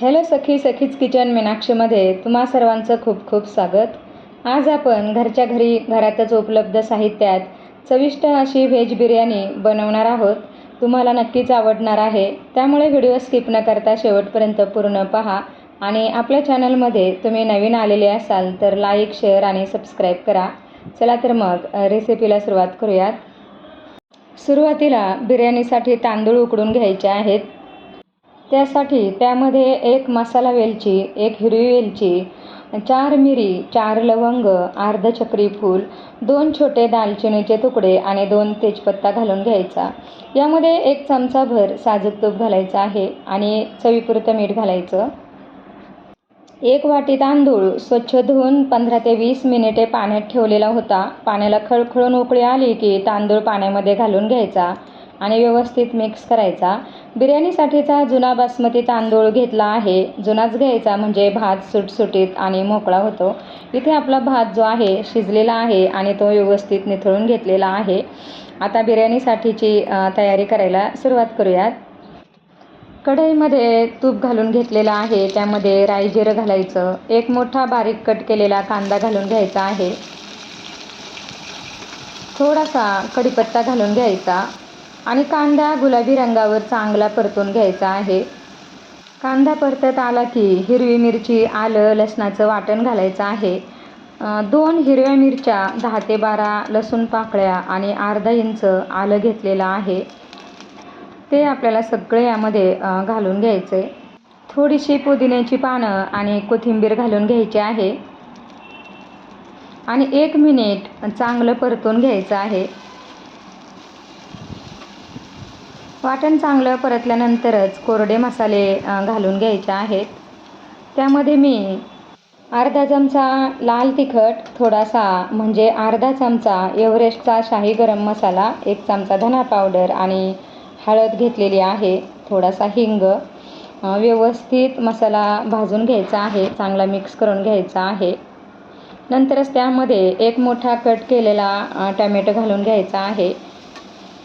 Hello सखी सखीच kitchen मीनाक्षीमध्ये तुम्हा सर्वांचं खूप खूप स्वागत. आज आपण घरच्या घरी घरातच उपलब्ध साहित्यात चविष्ट अशी व्हेज बिर्याणी बनवणार आहोत. तुम्हाला नक्कीच आवडणार आहे. त्यामुळे व्हिडिओ स्किप न करता शेवटपर्यंत पूर्ण पहा आणि आपल्या चॅनलमध्ये तुम्ही नवीन आलेले असाल तर लाईक शेअर आणि सबस्क्राईब करा. चला तर मग रेसिपीला सुरुवात करूयात. सुरुवातीला बिर्याणीसाठी तांदूळ उकडून घ्यायचे आहेत. त्यासाठी त्यामध्ये एक मसाला वेलची एक हिरवी वेलची चार मिरी चार लवंग अर्ध चक्री फूल दोन छोटे दालचिनीचे तुकडे आणि दोन तेजपत्ता घालून घ्यायचा. यामध्ये एक चमचाभर साजूक तूप घालायचं आहे आणि चवीपुरतं मीठ घालायचं. एक वाटी तांदूळ स्वच्छ धुवून पंधरा ते वीस मिनिटे पाण्यात ठेवलेला होता. पाण्याला खळखळून उकळी आली की तांदूळ पाण्यामध्ये घालून घ्यायचा. आणि व्यवस्थित मिक्स करायचा. बिर्याणीसाठीचा जुना बासमती तांदूळ घेतला आहे. जुनाच घ्यायचा म्हणजे भात सुटसुटीत आणि मोकळा होतो. इथे आपला भात जो आहे शिजलेला आहे आणि तो व्यवस्थित निथळून घेतलेला आहे. आता बिर्याणीसाठीची तयारी करायला सुरुवात करूयात. कढईमध्ये तूप घालून घेतलेलं आहे. त्यामध्ये राई जिरं घालायचं. एक मोठा बारीक कट केलेला कांदा घालून घ्यायचा आहे. थोडासा कढीपत्ता घालून घ्यायचा. आणि कांदा गुलाबी रंगावर चांगला परतून घ्यायचा आहे. कांदा परतत आला की हिरवी मिरची आलं लसणाचं वाटण घालायचं आहे. दोन हिरव्या मिरच्या दहा ते बारा लसूण पाकळ्या आणि अर्धा इंच आलं घेतलेलं आहे. ते आपल्याला सगळे यामध्ये घालून घ्यायचे. थोडीशी पुदिन्याची पानं आणि कोथिंबीर घालून घ्यायची आहे. आणि एक मिनिट चांगलं परतून घ्यायचं आहे. वाटण चांगलं परतल्यानंतरच कोरडे मसाले घालून घ्यायचे आहेत. त्यामध्ये मी अर्धा चमचा लाल तिखट थोडासा म्हणजे अर्धा चमचा एव्हरेस्टचा शाही गरम मसाला एक चमचा धना पावडर आणि हळद घेतलेली आहे थोडासा हिंग. व्यवस्थित मसाला भाजून घ्यायचा आहे चांगला मिक्स करून घ्यायचा आहे. नंतरच त्यामध्ये एक मोठा कट केलेला टॅमॅटो घालून घ्यायचा आहे.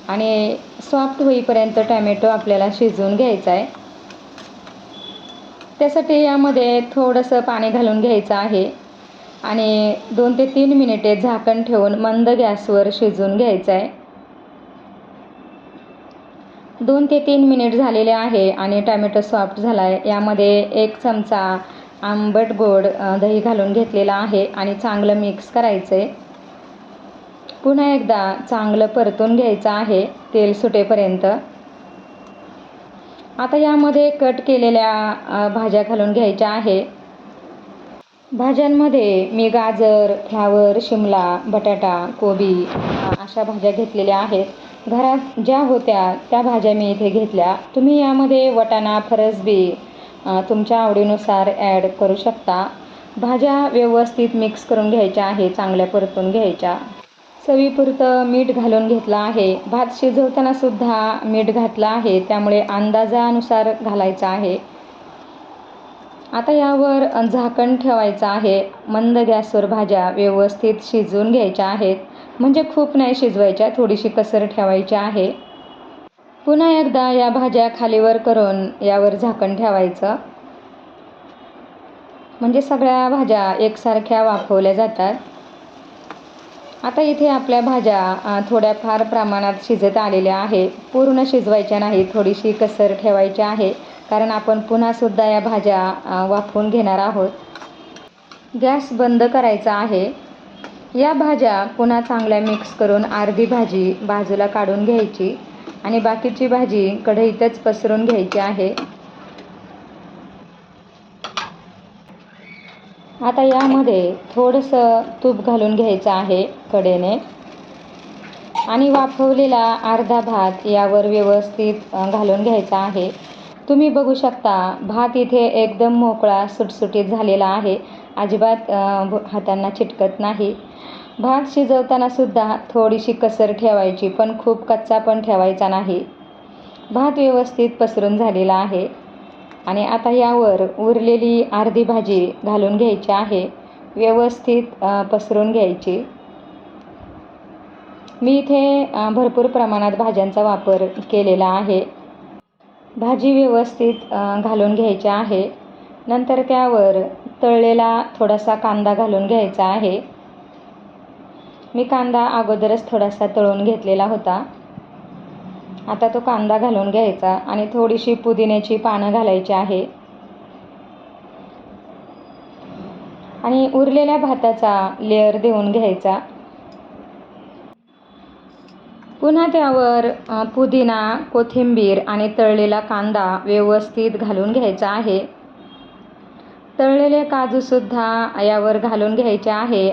आणि सॉफ्ट होईपर्यंत टॅमॅटो आपल्याला शिजवून घ्यायचा आहे. त्यासाठी यामध्ये थोडंसं पाणी घालून घ्यायचं आहे. आणि दोन ते तीन मिनिटे झाकण ठेवून मंद गॅसवर शिजवून घ्यायचं आहे. दोन ते तीन मिनिट झालेले आहे आणि टॅमॅटो सॉफ्ट झाला आहे यामध्ये एक चमचा आंबट गोड दही घालून घेतलेला आहे आणि चांगलं मिक्स करायचं आहे पुन्हा एकदा चांगलं परतून घ्यायचं आहे तेल सुटेपर्यंत. आता यामध्ये कट केलेल्या भाज्या घालून घ्यायच्या आहे. भाज्यांमध्ये मी गाजर फ्लावर शिमला बटाटा कोबी अशा भाज्या घेतलेल्या आहेत. घरात ज्या होत्या त्या भाज्या मी इथे घेतल्या. तुम्ही यामध्ये वटाणा फरसबी तुमच्या आवडीनुसार ॲड करू शकता. भाज्या व्यवस्थित मिक्स करून घ्यायच्या आहे चांगल्या परतून घ्यायच्या. चवीपुरतं मीठ घालून घेतलं आहे. भात शिजवताना सुद्धा मीठ घातलं आहे. त्यामुळे अंदाजानुसार घालायचं आहे. आता यावर झाकण ठेवायचं आहे. मंद गॅसवर भाज्या व्यवस्थित शिजवून घ्यायच्या आहेत. म्हणजे खूप नाही शिजवायच्या थोडीशी कसर ठेवायची आहे. पुन्हा एकदा या भाज्या खालीवर करून यावर झाकण ठेवायचं. म्हणजे सगळ्या भाज्या एकसारख्या वाफवल्या जातात. आता इथे आपल्या भाज्या थोड्याफार प्रमाणात शिजत आलेल्या आहे पूर्ण शिजवायच्या नाही थोडीशी कसर ठेवायची आहे. कारण आपण पुन्हासुद्धा या भाज्या वाफवून घेणार आहोत. गॅस बंद करायचा आहे. या भाज्या पुन्हा चांगल्या मिक्स करून अर्धी भाजी बाजूला काढून घ्यायची आणि बाकीची भाजी कढईतच पसरून घ्यायची आहे. आता यामध्ये थोडंसं तूप घालून घ्यायचं आहे कडेने. आणि वाफवलेला अर्धा भात यावर व्यवस्थित घालून घ्यायचा आहे. तुम्ही बघू शकता भात इथे एकदम मोकळा सुटसुटीत झालेला आहे. अजिबात हातांना चिटकत नाही. भात शिजवताना सुद्धा थोडीशी कसर ठेवायची पण खूप कच्चा पण ठेवायचा नाही. भात व्यवस्थित पसरून झालेला आहे. आणि आता यावर उरलेली अर्धी भाजी घालून घ्यायची आहे. व्यवस्थित पसरून घ्यायची. मी इथे भरपूर प्रमाणात भाज्यांचा वापर केलेला आहे. भाजी व्यवस्थित घालून घ्यायची आहे. नंतर त्यावर तळलेला थोडासा कांदा घालून घ्यायचा आहे. मी कांदा अगोदरच थोडासा तळून घेतलेला होता. आता तो कांदा घालून घ्यायचा आणि थोडीशी पुदिन्याची पानं घालायची आहे. आणि उरलेल्या भाताचा लेअर देऊन घ्यायचा. पुन्हा त्यावर पुदिना कोथिंबीर आणि तळलेला कांदा व्यवस्थित घालून घ्यायचा आहे. तळलेले काजूसुद्धा यावर घालून घ्यायचे आहे.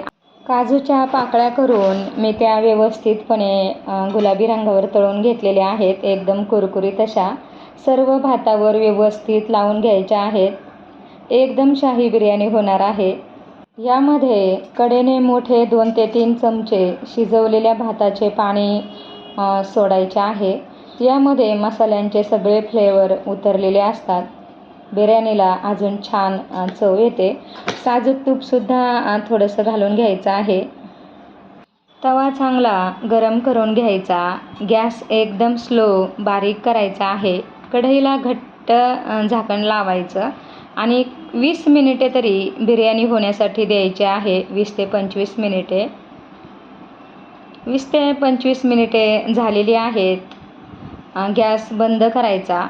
काजूच्या पाकळ्या करून मी त्या व्यवस्थितपणे गुलाबी रंगावर तळून घेतलेल्या आहेत. एकदम कुरकुरीत अशा सर्व भातावर व्यवस्थित लावून घ्यायच्या आहेत. एकदम शाही बिर्याणी होणार आहे. यामध्ये कडेने मोठे दोन ते तीन चमचे शिजवलेल्या भाताचे पाणी सोडायचे आहे. यामध्ये मसाल्यांचे सगळे फ्लेवर उतरलेले असतात. बिर्याणीला अजून छान चव येते. साजूक तूपसुद्धा थोडंसं घालून घ्यायचं आहे. तवा चांगला गरम करून घ्यायचा. गॅस एकदम स्लो बारीक करायचा आहे. कढईला घट्ट झाकण लावायचं. आणि वीस मिनिटे तरी बिर्याणी होण्यासाठी द्यायची आहे. वीस ते पंचवीस मिनिटे. वीस ते पंचवीस मिनिटे झालेली आहेत. गॅस बंद करायचा.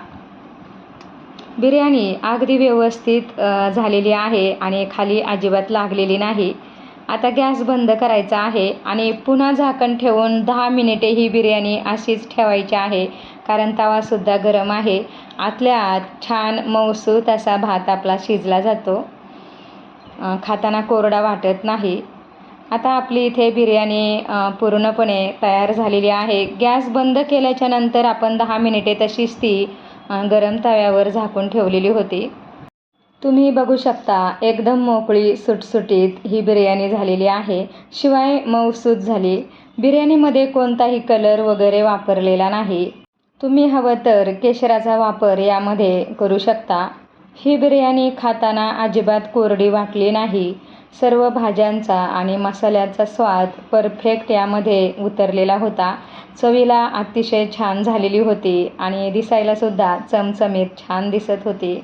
बिर्याणी अगदी व्यवस्थित झालेली आहे आणि खाली अजिबात लागलेली नाही. आता गॅस बंद करायचा आहे आणि पुन्हा झाकण ठेवून दहा मिनिटे ही बिर्याणी अशीच ठेवायची आहे. कारण तवासुद्धा गरम आहे. आतल्या आत छान मऊसू असा भात आपला शिजला जातो. खाताना कोरडा वाटत नाही. आता आपली इथे बिर्याणी पूर्णपणे तयार झालेली आहे. गॅस बंद केल्याच्यानंतर आपण दहा मिनिटे तशीच ती गरम तव्यावर झाकून ठेवलेली होती. तुम्ही बघू शकता एकदम मोकळी सुटसुटीत ही बिर्याणी झालेली आहे. शिवाय मऊसूत झाली. बिर्याणीमध्ये कोणताही कलर वगैरे वापरलेला नाही. तुम्ही हवं तर केशराचा वापर यामध्ये करू शकता. ही बिर्याणी खाताना अजिबात कोरडी वाटली नाही. सर्व भाज्यांचा आणि मसाल्याचा स्वाद परफेक्ट यामध्ये उतरलेला होता. चवीला अतिशय छान झालेली होती आणि दिसायलासुद्धा चमचमीत छान दिसत होती.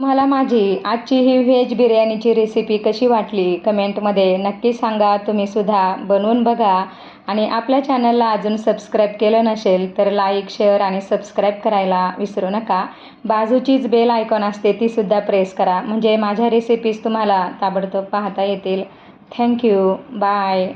मला माझी आजची ही व्हेज बिर्याणीची रेसिपी कशी वाटली कमेंटमध्ये नक्की सांगा. तुम्ही सुद्धा बनवून बघा. आणि आपल्या चॅनलला अजून सबस्क्राईब केलं नसेल तर लाईक शेअर आणि सबस्क्राईब करायला विसरू नका. बाजूचीच बेल आयकॉन असते तीसुद्धा प्रेस करा. म्हणजे माझ्या रेसिपीज तुम्हाला ताबडतोब पाहता येतील. Thank you bye